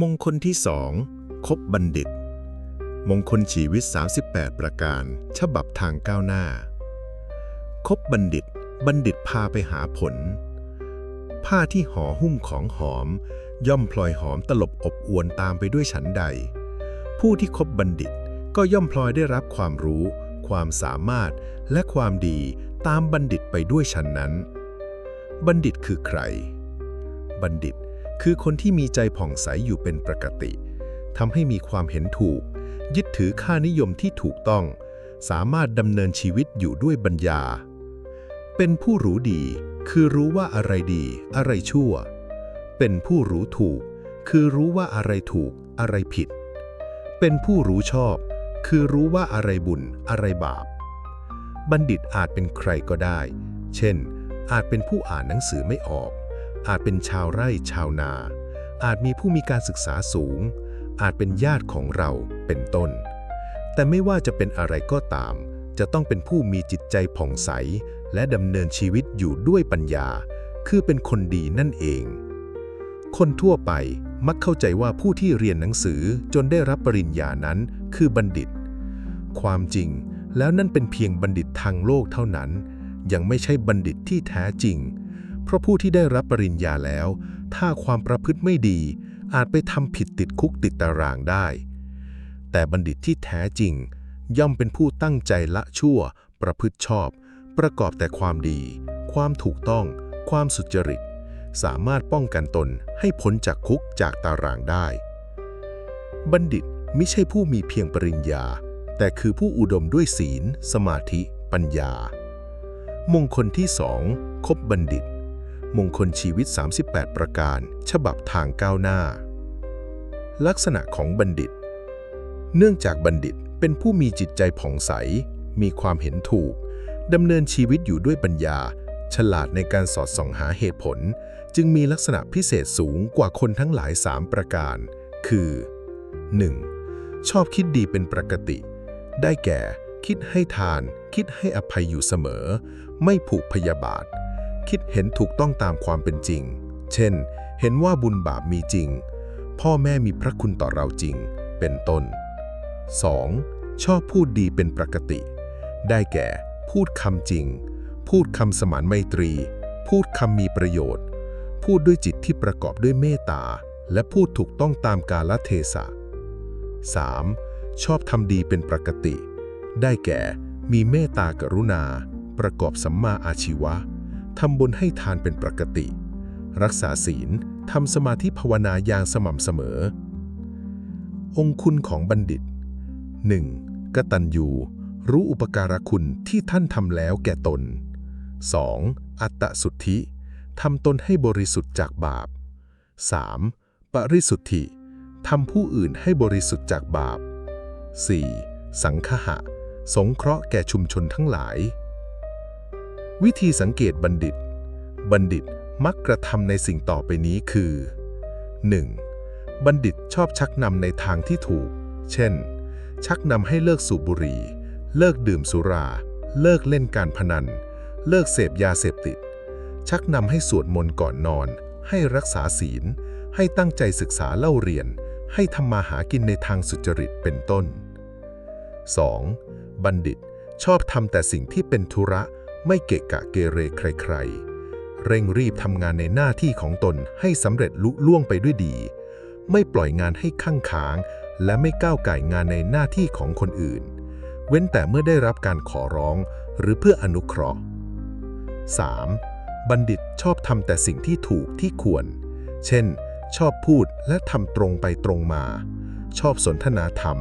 มงคลที่สองคบบัณฑิต มงคลชีวิต 38 ประการ ฉบับทางก้าวหน้า คบบัณฑิต บัณฑิตพาไปหาผล ผ้าที่ห่อหุ้มของหอม ย่อมพลอยหอมตลบอบอวนตามไปด้วยฉันใด ผู้ที่คบบัณฑิตก็ย่อมพลอยได้รับความรู้ ความสามารถและความดีตามบัณฑิตไปด้วยฉันนั้น บัณฑิตคือใคร บัณฑิต คือคนที่มีใจผ่องใสอยู่เป็นปกติทำให้มีความเห็นถูก ยึดถือค่านิยมที่ถูกต้อง สามารถดำเนินชีวิตอยู่ด้วยปัญญา เป็นผู้รู้ดี คือรู้ว่าอะไรดี อะไรชั่ว เป็นผู้รู้ถูก คือรู้ว่าอะไรถูก อะไรผิด เป็นผู้รู้ชอบ คือรู้ว่าอะไรบุญ อะไรบาป บัณฑิตอาจเป็นใครก็ได้ เช่น อาจเป็นผู้อ่านหนังสือไม่ออก อาจเป็นชาวไร่ชาวนา อาจมีผู้มีการศึกษาสูง อาจเป็นญาติของเราเป็นต้น แต่ไม่ว่าจะเป็นอะไรก็ตาม จะต้องเป็นผู้มีจิตใจผ่องใส และดำเนินชีวิตอยู่ด้วยปัญญา คือเป็นคนดีนั่นเอง คนทั่วไปมักเข้าใจว่าผู้ที่เรียนหนังสือจนได้รับปริญญานั้นคือบัณฑิต ความจริงแล้วนั่นเป็นเพียงบัณฑิตทางโลกเท่านั้น ยังไม่ใช่บัณฑิตที่แท้จริง เพราะผู้ที่ได้รับปริญญาแล้ว ถ้าความประพฤติไม่ดี อาจไปทำผิดติดคุกติดตารางได้ แต่บัณฑิตที่แท้จริง ย่อมเป็นผู้ตั้งใจละชั่ว ประพฤติชอบ ประกอบแต่ความดี ความถูกต้อง ความสุจริต สามารถป้องกันตนให้พ้นจากคุกจากตารางได้ บัณฑิตไม่ใช่ผู้มีเพียงปริญญา แต่คือผู้อุดมด้วยศีล สมาธิ ปัญญา มงคลที่สองคบบัณฑิต มงคลชีวิต 38 ประการ ฉบับทางก้าวหน้า ลักษณะของบัณฑิต เนื่องจากบัณฑิตเป็นผู้มีจิตใจผ่องใส มีความเห็นถูก ดำเนินชีวิตอยู่ด้วยปัญญา ฉลาดในการสอดส่องหาเหตุผล จึงมีลักษณะพิเศษสูงกว่าคนทั้งหลาย 3 ประการ คือ 1. ชอบคิดดีเป็นปกติ ได้แก่ คิดให้ทาน คิดให้อภัยอยู่เสมอ ไม่ผูกพยาบาท คิดเห็นถูกต้องตามความเป็นจริง เช่น เห็นว่าบุญบาปมีจริง พ่อแม่มีพระคุณต่อเราจริง เป็นต้น 2. ชอบพูดดีเป็นปกติ ได้แก่ พูดคำจริง พูดคำสมานไมตรี พูดคำมีประโยชน์ พูดด้วยจิตที่ประกอบด้วยเมตตา และพูดถูกต้องตามกาลเทศะ 3. ชอบทำดีเป็นปกติ ได้แก่ มีเมตตากรุณา ประกอบสัมมาอาชีวะ ทำบุญให้ทานเป็นปกติ รักษาศีลทำสมาธิภาวนาอย่างสม่ำเสมอ องคุณของบัณฑิต 1. กตัญญูรู้อุปการะคุณที่ท่านทำแล้วแก่ตน 2. อัตตสุทธิทำตนให้บริสุทธิ์จากบาป 3. ปริสุทธิทำผู้อื่นให้บริสุทธิ์จากบาป 4. สังคหะ สงเคราะห์แก่ชุมชนทั้งหลาย วิธีสังเกตบัณฑิต บัณฑิตมักกระทำในสิ่งต่อไปนี้คือ 1. บัณฑิตชอบชักนำในทางที่ถูก เช่น ชักนำให้เลิกสูบบุหรี่ เลิกดื่มสุรา เลิกเล่นการพนัน เลิกเสพยาเสพติด ชักนำให้สวดมนต์ก่อนนอน ให้รักษาศีล ให้ตั้งใจศึกษาเล่าเรียน ให้ทำมาหากินในทางสุจริตเป็นต้น 2. บัณฑิตชอบทำแต่สิ่งที่เป็นธุระ ไม่เกะกะเกเรใครๆ เร่งรีบทำงานในหน้าที่ของตนให้สำเร็จลุล่วงไปด้วยดี ไม่ปล่อยงานให้ข้างค้าง และไม่ก้าวไก่งานในหน้าที่ของคนอื่น เว้นแต่เมื่อได้รับการขอร้องหรือเพื่ออนุเคราะห์ 3. บัณฑิตชอบทำแต่สิ่งที่ถูกที่ควร เช่น ชอบพูดและทำตรงไปตรงมา ชอบสนทนาธรรม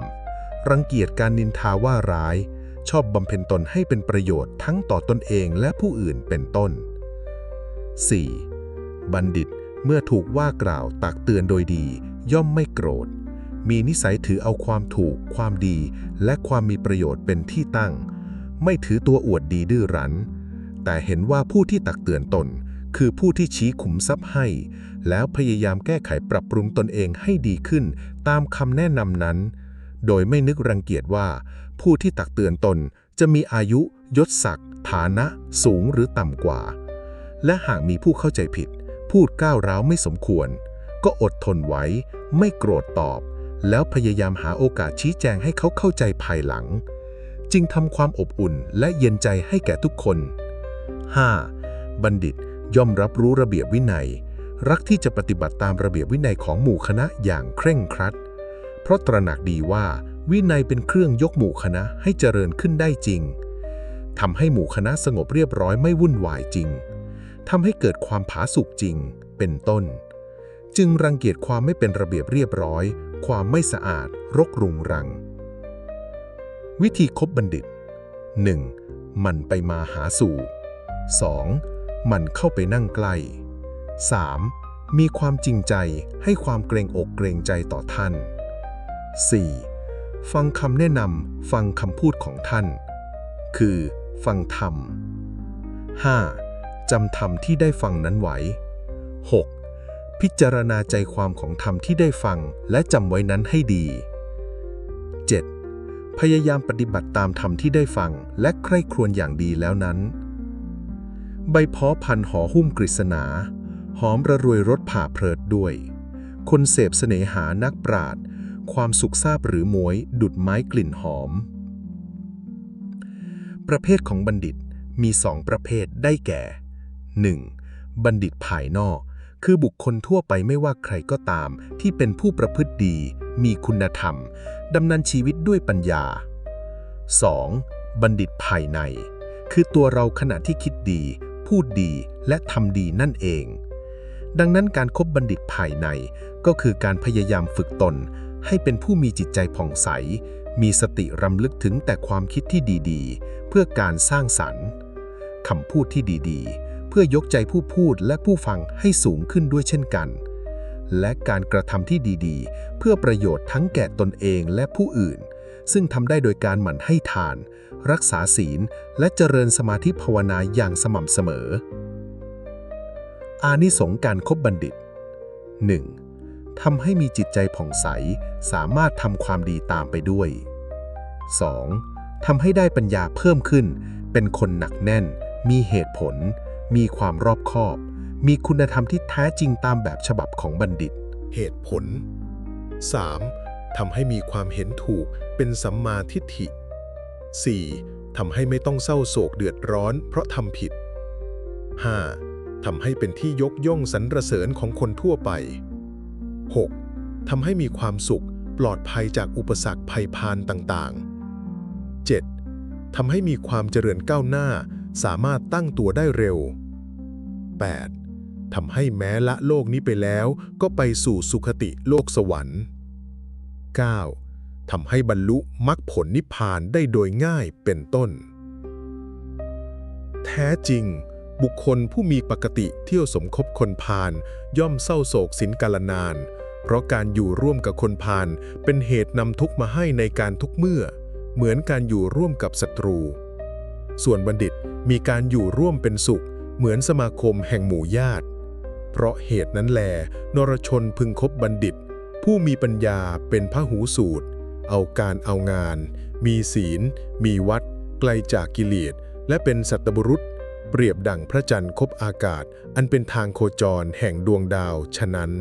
รังเกียจการนินทาว่าร้าย ชอบบำเพ็ญตนให้เป็นประโยชน์ทั้งต่อตนเองและผู้อื่นเป็นต้น 4. บัณฑิตเมื่อถูกว่ากล่าวตักเตือนโดยดี ย่อมไม่โกรธ มีนิสัยถือเอาความถูก ความดี และความมีประโยชน์เป็นที่ตั้ง ไม่ถือตัวอวดดีดื้อรั้น แต่เห็นว่าผู้ที่ตักเตือนตน คือผู้ที่ชี้ขุมทรัพย์ให้ แล้วพยายามแก้ไขปรับปรุงตนเองให้ดีขึ้น ตามคำแนะนำนั้น โดยไม่นึกรังเกียจว่า ผู้ที่ตักเตือนตนจะมีอายุยศศักดิ์ฐานะสูงหรือต่ำกว่า และหากมีผู้เข้าใจผิด พูดก้าวร้าวไม่สมควร ก็อดทนไว้ ไม่โกรธตอบ แล้วพยายามหาโอกาสชี้แจงให้เขาเข้าใจภายหลัง จึงทำความอบอุ่นและเย็นใจให้แก่ทุกคน 5. บัณฑิตย่อมรับรู้ระเบียบวินัย รักที่จะปฏิบัติตามระเบียบวินัยของหมู่คณะอย่างเคร่งครัด เพราะตระหนักดีว่า วินัยเป็นเครื่องยกหมู่คณะให้เจริญขึ้นได้จริงทำให้หมู่คณะสงบเรียบร้อยไม่วุ่นวายจริงทำให้เกิดความผาสุกจริง เป็นต้น จึงรังเกียจความไม่เป็นระเบียบเรียบร้อย ความไม่สะอาด รกรุงรัง วิธีคบบัณฑิต 1. มันไปมาหาสู่ 2. มันเข้าไปนั่งใกล้ 3. มีความจริงใจให้ความเกรงอกเกรงใจต่อท่าน 4. ฟังคำแนะนำฟังคำพูดของท่าน คือ ฟังธรรม 5. จำธรรมที่ได้ฟังนั้นไว้ 6. พิจารณาใจความของธรรมที่ได้ฟังและจำไว้นั้นให้ดี 7. พยายามปฏิบัติตามธรรมที่ได้ฟังและใคร่ครวญอย่างดีแล้วนั้น ใบเพาะพันหอหุ้มกฤษณา หอมระรวยรสผ่าเพลิดด้วย คนเสพเสน่หานักปราด ความสุขซาบหรือมวย ดุดไม้กลิ่นหอม ประเภทของบัณฑิตมีสองประเภทได้แก่ 1. บัณฑิตภายนอก คือบุคคลทั่วไปไม่ว่าใครก็ตาม ที่เป็นผู้ประพฤติดี มีคุณธรรมดำเนินชีวิตด้วยปัญญา 2. บัณฑิตภายใน คือตัวเราขณะที่คิดดี พูดดีและทำดีนั่นเองดังนั้นการคบบัณฑิตภายในก็คือการพยายามฝึกตน ให้เป็นผู้มีจิตใจผ่องใส มีสติรำลึกถึงแต่ความคิดที่ดีๆ เพื่อการสร้างสรรค์คำพูดที่ดีๆ เพื่อยกใจผู้พูดและผู้ฟังให้สูงขึ้นด้วยเช่นกัน และการกระทำที่ดีๆ เพื่อประโยชน์ทั้งแก่ตนเองและผู้อื่น ซึ่งทำได้โดยการหมั่นให้ทาน รักษาศีล และเจริญสมาธิภาวนาอย่างสม่ำเสมอ อานิสงส์การคบบัณฑิต 1. ทำให้มีจิตใจผ่องใส สามารถทำความดีตามไปด้วย 2. ทำให้ได้ปัญญาเพิ่มขึ้น เป็นคนหนักแน่น มีเหตุผล มีความรอบคอบ มีคุณธรรมที่แท้จริงตามแบบฉบับของบัณฑิต เหตุผล 3. ทำให้มีความเห็นถูก เป็นสัมมาทิฏฐิ 4. ทำให้ไม่ต้องเศร้าโศกเดือดร้อน เพราะทำผิด 5. ทำให้เป็นที่ยกย่องสรรเสริญของคนทั่วไป 6. ทำให้มีความสุขปลอดภัยจากอุปสรรคภัยพานต่างๆ 7. ทำให้มีความเจริญก้าวหน้า สามารถตั้งตัวได้เร็ว 8. ทำให้แม้ละโลกนี้ไปแล้วก็ไปสู่สุคติโลกสวรรค์ 9. ทำให้บรรลุมรรคผลนิพพานได้โดยง่ายเป็นต้น แท้จริง บุคคลผู้มีปกติเที่ยวสมคบคนพาลย่อมเศร้าโศกสินกาลนาน เพราะการอยู่ร่วมกับคนพาลเป็นเหตุนำทุกข์มาให้ในการทุกเมื่อ เหมือนการอยู่ร่วมกับศัตรู ส่วนบัณฑิตมีการอยู่ร่วมเป็นสุข เหมือนสมาคมแห่งหมู่ญาติ เพราะเหตุนั้นแล นรชนพึงคบบัณฑิต ผู้มีปัญญาเป็นพหูสูตร เอาการเอางาน มีศีล มีวัด ไกลจากกิเลสและเป็นสัตบุรุษ เปรียบดั่งพระจันทร์คบอากาศ อันเป็นทางโคจรแห่งดวงดาวฉะนั้น